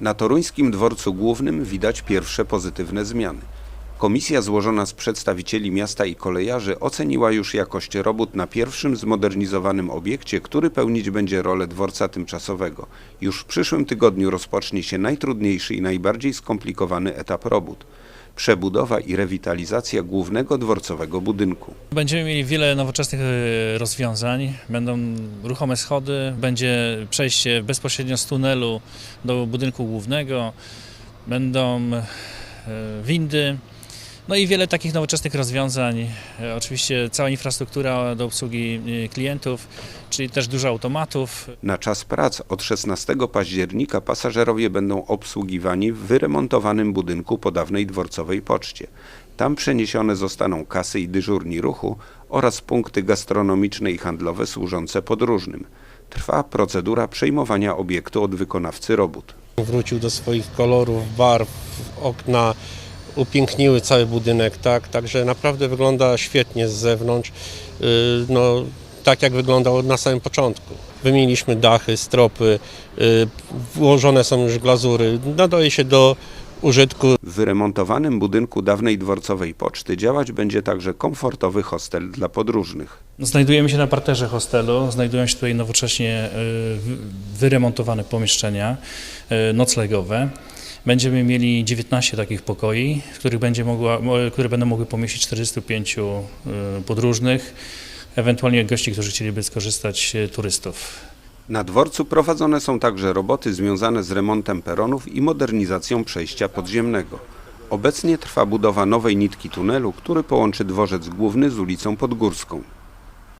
Na toruńskim dworcu głównym widać pierwsze pozytywne zmiany. Komisja złożona z przedstawicieli miasta i kolejarzy oceniła już jakość robót na pierwszym zmodernizowanym obiekcie, który pełnić będzie rolę dworca tymczasowego. Już w przyszłym tygodniu rozpocznie się najtrudniejszy i najbardziej skomplikowany etap robót przebudowa i rewitalizacja głównego dworcowego budynku. Będziemy mieli wiele nowoczesnych e, rozwiązań. Będą ruchome schody, będzie przejście bezpośrednio z tunelu do budynku głównego, będą e, windy. No i wiele takich nowoczesnych rozwiązań. E, Oczywiście cała infrastruktura do obsługi e, klientów, czyli też dużo automatów. Na czas prac od 16 października pasażerowie będą obsługiwani w wyremontowanym budynku po dawnej dworcowej poczcie. Tam przeniesione zostaną kasy i dyżurni ruchu oraz punkty gastronomiczne i handlowe służące podróżnym. Trwa procedura przejmowania obiektu od wykonawcy robót. wrócił do swoich kolorów, barw, okna upiękniły cały budynek, tak, także naprawdę wygląda świetnie z zewnątrz, yy, no tak jak wyglądał na samym początku. Wymieniliśmy dachy, stropy, yy, włożone są już glazury, nadaje się do użytku W wyremontowanym budynku dawnej dworcowej poczty działać będzie także komfortowy hostel dla podróżnych. Znajdujemy się na parterze hostelu, znajdują się tutaj nowocześnie wy- wyremontowane pomieszczenia noclegowe. Będziemy mieli 19 takich pokoi, w których będzie mogła, mo- które będą mogły pomieścić 45 e, podróżnych, ewentualnie gości, którzy chcieliby skorzystać, e, turystów. Na dworcu prowadzone są także roboty związane z remontem peronów i modernizacją przejścia podziemnego. Obecnie trwa budowa nowej nitki tunelu, który połączy dworzec główny z ulicą Podgórską.